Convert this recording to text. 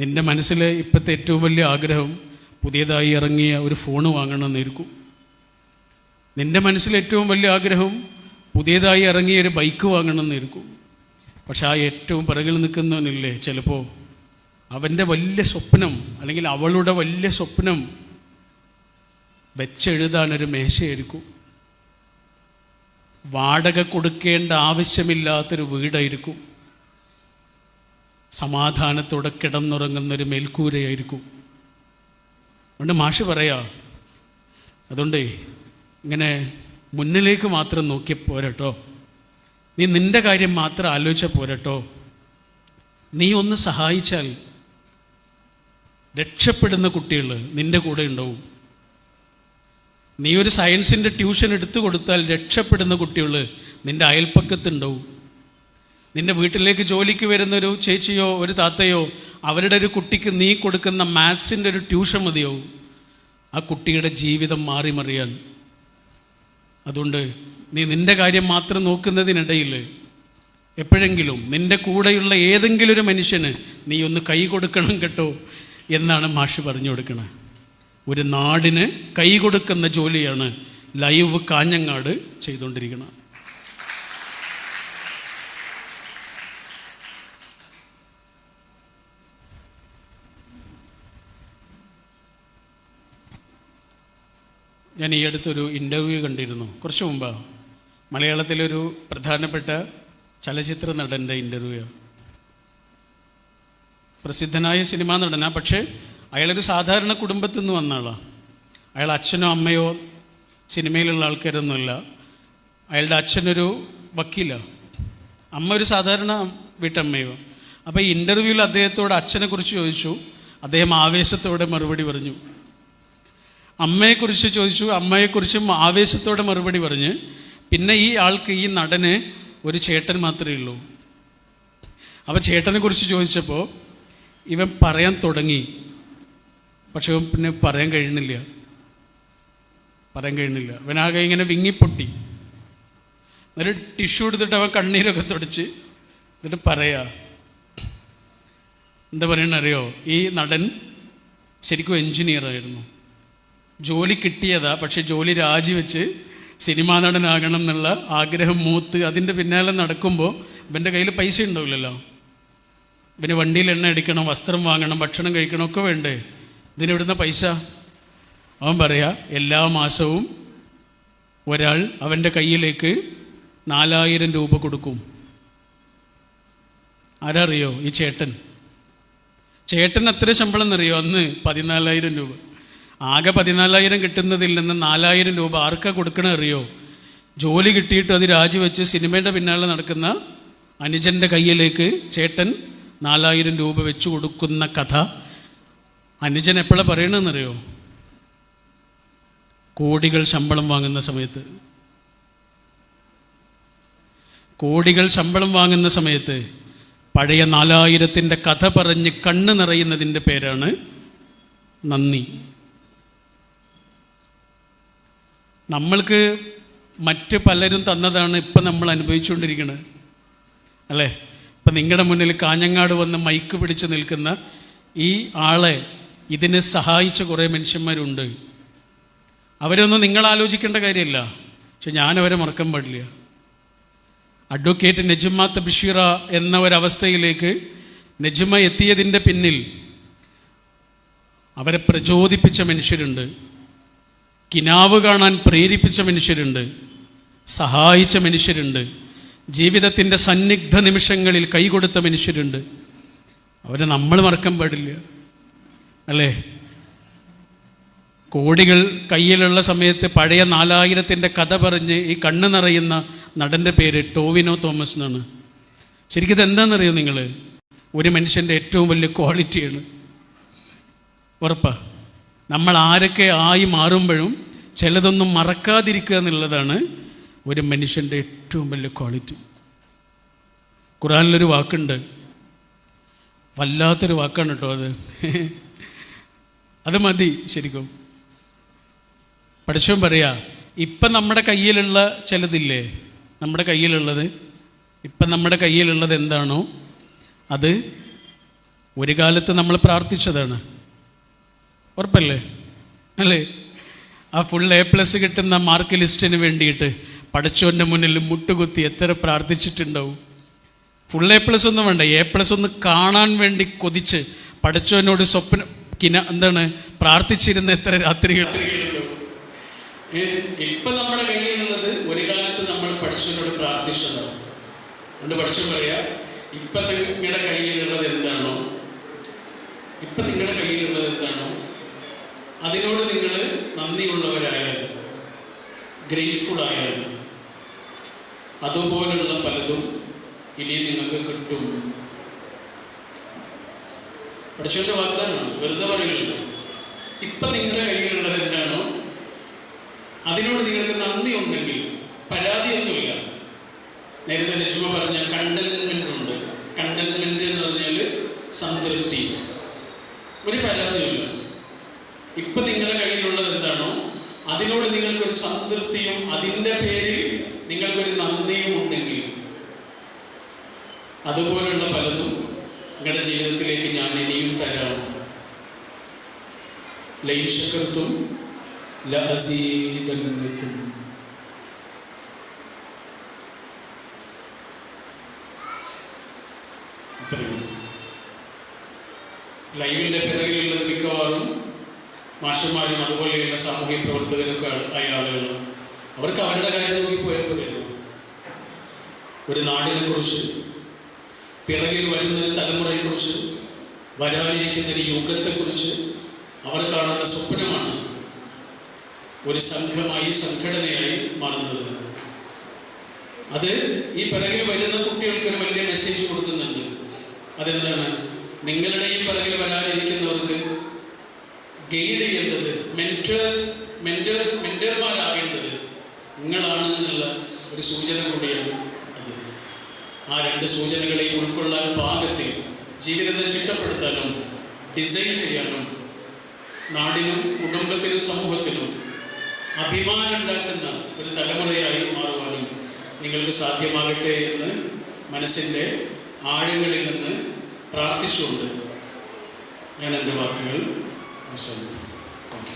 നിന്റെ മനസ്സിലെ ഇപ്പോഴത്തെ ഏറ്റവും വലിയ ആഗ്രഹം പുതിയതായി ഇറങ്ങിയ ഒരു ഫോൺ വാങ്ങണമെന്നിരിക്കും. നിന്റെ മനസ്സിൽ ഏറ്റവും വലിയ ആഗ്രഹം പുതിയതായി ഇറങ്ങിയ ഒരു ബൈക്ക് വാങ്ങണമെന്നിരിക്കും. പക്ഷെ ആ ഏറ്റവും പിറകിൽ നിൽക്കുന്നവനില്ലേ ചിലപ്പോൾ അവന്റെ വലിയ സ്വപ്നം അല്ലെങ്കിൽ അവളുടെ വലിയ സ്വപ്നം വെച്ചെഴുതാനൊരു മേശയായിരിക്കും. വാടക കൊടുക്കേണ്ട ആവശ്യമില്ലാത്തൊരു വീടായിരിക്കും. സമാധാനത്തോടെ കിടന്നുറങ്ങുന്നൊരു മേൽക്കൂരയായിരിക്കും. അതുകൊണ്ട് മാഷ് പറയാ അതുകൊണ്ട് ഇങ്ങനെ മുന്നിലേക്ക് മാത്രം നോക്കി പോരട്ടോ. നീ നിന്റെ കാര്യം മാത്രം ആലോചിച്ച പോരട്ടോ. നീ ഒന്ന് സഹായിച്ചാൽ രക്ഷപ്പെടുന്ന കുട്ടികൾ നിന്റെ കൂടെ ഉണ്ടാവും. നീ ഒരു സയൻസിന്റെ ട്യൂഷൻ എടുത്തു കൊടുത്താൽ രക്ഷപ്പെടുന്ന കുട്ടികൾ നിന്റെ അയൽപ്പക്കത്തുണ്ടാവും നിന്റെ വീട്ടിലേക്ക് ജോലിക്ക് വരുന്ന ഒരു ചേച്ചിയോ ഒരു താത്തയോ അവരുടെ ഒരു കുട്ടിക്ക് നീ കൊടുക്കുന്ന മാത്സിന്റെ ഒരു ട്യൂഷൻ മതിയോ? ആ കുട്ടിയുടെ ജീവിതം മാറി മറിയാൻ അതുകൊണ്ട് നീ നിന്റെ കാര്യം മാത്രം നോക്കുന്നതിനിടയിൽ എപ്പോഴെങ്കിലും നിന്റെ കൂടെയുള്ള ഏതെങ്കിലും ഒരു മനുഷ്യന് നീ ഒന്ന് കൈ കൊടുക്കണം കേട്ടോ എന്നാണ് മാഷ് പറഞ്ഞു കൊടുക്കുന്നത് ഒരു നാടിന് കൈ കൊടുക്കുന്ന ജോലിയാണ് ലൈവ് കാഞ്ഞങ്ങാട് ചെയ്തുകൊണ്ടിരിക്കുന്നത് ഞാൻ ഈ അടുത്തൊരു ഇന്റർവ്യൂ കണ്ടിരുന്നു. കുറച്ച് മുമ്പ്. മലയാളത്തിലൊരു പ്രധാനപ്പെട്ട ചലച്ചിത്ര നടന്റെ ഇന്റർവ്യൂ പ്രസിദ്ധനായ സിനിമാ നടനാണ് പക്ഷേ അയാളൊരു സാധാരണ കുടുംബത്തിൽ നിന്ന് വന്ന ആളാണ് അയാൾ അച്ഛനോ അമ്മയോ സിനിമയിലുള്ള ആൾക്കാരൊന്നുമല്ല. അയാളുടെ അച്ഛനൊരു വക്കീലാണ് അമ്മ ഒരു സാധാരണ വീട്ടമ്മയോ. അപ്പോൾ ഈ ഇന്റർവ്യൂവിൽ അദ്ദേഹത്തോട് അച്ഛനെക്കുറിച്ച് ചോദിച്ചു. അദ്ദേഹം ആവേശത്തോടെ മറുപടി പറഞ്ഞു. അമ്മയെക്കുറിച്ച് ചോദിച്ചു. അമ്മയെക്കുറിച്ചും ആവേശത്തോടെ മറുപടി പറഞ്ഞ് പിന്നെ ഈ ആൾക്ക് ഈ നടന് ഒരു ചേട്ടൻ മാത്രമേ ഉള്ളൂ. അപ്പോൾ ചേട്ടനെ കുറിച്ച് ചോദിച്ചപ്പോൾ ഇവൻ പറയാൻ തുടങ്ങി. പക്ഷെ ഇവൻ പിന്നെ പറയാൻ കഴിയുന്നില്ല. പറയാൻ കഴിയുന്നില്ല. ഇവനാകെ ഇങ്ങനെ വിങ്ങിപ്പൊട്ടി. എന്നിട്ട് ടിഷ്യൂ എടുത്തിട്ട് അവൻ കണ്ണീരൊക്കെ തുടച്ച് എന്നിട്ട് പറയാ എന്താ പറയണറിയോ ഈ നടൻ ശരിക്കും എഞ്ചിനീയറായിരുന്നു. ജോലി കിട്ടിയതാ പക്ഷെ ജോലി രാജിവെച്ച് സിനിമാ നടനാകണം എന്നുള്ള ആഗ്രഹം മൂത്ത് അതിന്റെ പിന്നാലെ നടക്കുമ്പോൾ ഇവന്റെ കയ്യിൽ പൈസ ഉണ്ടാവില്ലല്ലോ. ഇവന് വണ്ടിയിൽ എണ്ണ അടിക്കണം വസ്ത്രം വാങ്ങണം ഭക്ഷണം കഴിക്കണം ഒക്കെ വേണ്ടേ? ഇതിനെവിടുന്ന പൈസ? അവൻ പറയാ എല്ലാ മാസവും ഒരാൾ അവന്റെ കയ്യിലേക്ക് നാലായിരം രൂപ കൊടുക്കും. ആരറിയോ ഈ ചേട്ടൻ? ചേട്ടൻ അത്ര ശമ്പളം എന്നറിയോ? അന്ന് പതിനാലായിരം രൂപ. ആകെ പതിനാലായിരം കിട്ടുന്നതിൽ നിന്ന് നാലായിരം രൂപ ആർക്കാ കൊടുക്കണ അറിയോ? ജോലി കിട്ടിയിട്ട് അത് രാജിവെച്ച് സിനിമയുടെ പിന്നാലെ നടക്കുന്ന അനുജന്റെ കയ്യിലേക്ക് ചേട്ടൻ നാലായിരം രൂപ വെച്ച് കൊടുക്കുന്ന കഥ അനുജൻ എപ്പോഴാണ് പറയണമെന്നറിയോ കോടികൾ ശമ്പളം വാങ്ങുന്ന സമയത്ത്. കോടികൾ ശമ്പളം വാങ്ങുന്ന സമയത്ത് പഴയ നാലായിരത്തിന്റെ കഥ പറഞ്ഞ് കണ്ണ് നിറയുന്നതിന്റെ പേരാണ് നന്ദി. നമ്മൾക്ക് മറ്റ് പലരും തന്നതാണ് ഇപ്പം നമ്മൾ അനുഭവിച്ചുകൊണ്ടിരിക്കുന്നത്. അല്ലേ? ഇപ്പം നിങ്ങളുടെ മുന്നിൽ കാഞ്ഞങ്ങാട് വന്ന് മൈക്ക് പിടിച്ച് നിൽക്കുന്ന ഈ ആളെ ഇതിനെ സഹായിച്ച കുറേ മനുഷ്യന്മാരുണ്ട്. അവരൊന്നും നിങ്ങൾ ആലോചിക്കേണ്ട കാര്യമില്ല. പക്ഷെ ഞാനവരെ മറക്കാൻ പാടില്ല. അഡ്വക്കേറ്റ് നജുമാത്ത് ബഷീറ എന്ന ഒരവസ്ഥയിലേക്ക് നജുമ എത്തിയതിന്റെ പിന്നിൽ അവരെ പ്രചോദിപ്പിച്ച മനുഷ്യരുണ്ട്. കിനാവ് കാണാൻ പ്രേരിപ്പിച്ച മനുഷ്യരുണ്ട് സഹായിച്ച മനുഷ്യരുണ്ട് ജീവിതത്തിന്റെ സന്നിഗ്ധ നിമിഷങ്ങളിൽ കൈകൊടുത്ത മനുഷ്യരുണ്ട്. അവരെ നമ്മൾ മറക്കാൻ പാടില്ല. അല്ലേ? കോടികൾ കയ്യിലുള്ള സമയത്ത് പഴയ നാലായിരത്തിന്റെ കഥ പറഞ്ഞ് ഈ കണ്ണ് നിറയുന്ന നടന്റെ പേര് ടോവിനോ തോമസ് എന്നാണ്. ശരിക്കും ഇതെന്താണെന്നറിയോ നിങ്ങൾ ഒരു മനുഷ്യന്റെ ഏറ്റവും വലിയ ക്വാളിറ്റിയാണ്. ഉറപ്പാ? നമ്മൾ ആരൊക്കെ ആയി മാറുമ്പോഴും ചിലതൊന്നും മറക്കാതിരിക്കുക എന്നുള്ളതാണ് ഒരു മനുഷ്യന്റെ ഏറ്റവും വലിയ ക്വാളിറ്റി. ഖുറാനിലൊരു വാക്കുണ്ട്. വല്ലാത്തൊരു വാക്കാണ് കേട്ടോ അത്. അത് മതി ശരിക്കും. പഠിച്ചവൻ പറയാ ഇപ്പം നമ്മുടെ കയ്യിലുള്ള ചിലതില്ലേ? നമ്മുടെ കയ്യിലുള്ളത്. ഇപ്പം നമ്മുടെ കയ്യിലുള്ളത് എന്താണോ? അത് ഒരു കാലത്ത് നമ്മൾ പ്രാർത്ഥിച്ചതാണ്. ഉറപ്പല്ലേ? അല്ലേ? ആ ഫുൾ എ പ്ലസ് കിട്ടുന്ന മാർക്ക് ലിസ്റ്റിന് വേണ്ടിയിട്ട് പഠിച്ചവന്റെ മുന്നിൽ മുട്ടുകുത്തി എത്ര പ്രാർത്ഥിച്ചിട്ടുണ്ടാവും? ഫുൾ എ പ്ലസ് ഒന്നും വേണ്ട. എ പ്ലസ് ഒന്ന് കാണാൻ വേണ്ടി കൊതിച്ച് പഠിച്ചവനോട് സ്വപ്ന കിന എന്താണ്? പ്രാർത്ഥിച്ചിരുന്ന എത്ര രാത്രികൾ? ഇപ്പൊ നമ്മുടെ കയ്യിലുള്ളത് ഒരു കാലത്ത് നമ്മൾ പഠിച്ചവനോട് പ്രാർത്ഥിച്ചതാണ്. പഠിച്ചു പറയാ ഇപ്പൊ നിങ്ങളുടെ കയ്യിലുള്ളത് എന്താണോ? ഇപ്പൊ നിങ്ങളുടെ കയ്യിലുള്ളത് എന്താണോ? അതിനോട് നിങ്ങൾ നന്ദിയുള്ളവരായാലും ഗ്രേറ്റ്ഫുൾ ആയാലും അതുപോലുള്ള പലതും ഇനി നിങ്ങൾക്ക് കിട്ടും. പഠിച്ചവന്റെ വാഗ്ദാനം വെറുതെ പറയുകയില്ല ഇപ്പൊ നിങ്ങളുടെ കയ്യിലുള്ളത് എന്താണോ അതിനോട് നിങ്ങൾക്ക് നന്ദി ഉണ്ടെങ്കിൽ പരാതിയൊന്നുമില്ല. നേരത്തെ ലക്ഷ്മ പറഞ്ഞ കണ്ടൻമെന്റ് ഉണ്ട്. കണ്ടൻമെന്റ് എന്ന് പറഞ്ഞാൽ സംതൃപ്തി. ഒരു പരാതിയുമില്ല ഇപ്പൊ നിങ്ങളുടെ കയ്യിലുള്ളത് എന്താണോ അതിനോട് നിങ്ങൾക്കൊരു സംതൃപ്തിയും അതിന്റെ പേരിൽ നിങ്ങൾക്കൊരു നന്ദിയും ഉണ്ടെങ്കിൽ അതുപോലുള്ള പലതും നിങ്ങളുടെ ജീവിതത്തിലേക്ക് ഞാൻ ഇനിയും തരാം. ലൈശകൃത്വം ഇത്രയും. ലൈവിന്റെ പിറകിലുള്ളത് മിക്കവാറും മാഷന്മാരും അതുപോലെയുള്ള സാമൂഹിക പ്രവർത്തകരൊക്കെ ആയ അവർക്ക് അവരുടെ കാര്യം നോക്കി പോയാൽ ഒരു നാടിനെ കുറിച്ച് പിറകിൽ വരുന്ന ഒരു തലമുറയെക്കുറിച്ച് വരാനിരിക്കുന്ന ഒരു യുഗത്തെക്കുറിച്ച് അവർ കാണുന്ന സ്വപ്നമാണ് ഒരു സംഘമായി സംഘടനയായി മാറുന്നത്. അത് ഈ പിറകിൽ വരുന്ന കുട്ടികൾക്ക് ഒരു വലിയ മെസ്സേജ് കൊടുക്കുന്നുണ്ട്. അതെന്താണ്? നിങ്ങളുടെ ഈ പിറകിൽ വരാനിരിക്കുന്നവർക്ക് മെന്റേഴ്സ് മെന്റർ മെന്റർമാരാകേണ്ടത് നിങ്ങളാണ് എന്നുള്ള ഒരു സൂചന കൂടിയാണ് അത് ആ രണ്ട് സൂചനകളെയും ഉൾക്കൊള്ളാൻ പാകത്തിൽ ജീവിതത്തെ ചിട്ടപ്പെടുത്താനും ഡിസൈൻ ചെയ്യാനും നാടിനും കുടുംബത്തിനും സമൂഹത്തിനും അഭിമാനം ഉണ്ടാക്കുന്ന ഒരു തലമുറയായി മാറുവാനും നിങ്ങൾക്ക് സാധ്യമാകട്ടെ എന്ന് മനസ്സിന്റെ ആഴങ്ങളിൽ നിന്ന് പ്രാർത്ഥിച്ചുകൊണ്ട് ഞാൻ എന്റെ വാക്കുകൾ അവസാനിപ്പിക്കും ഓക്കെ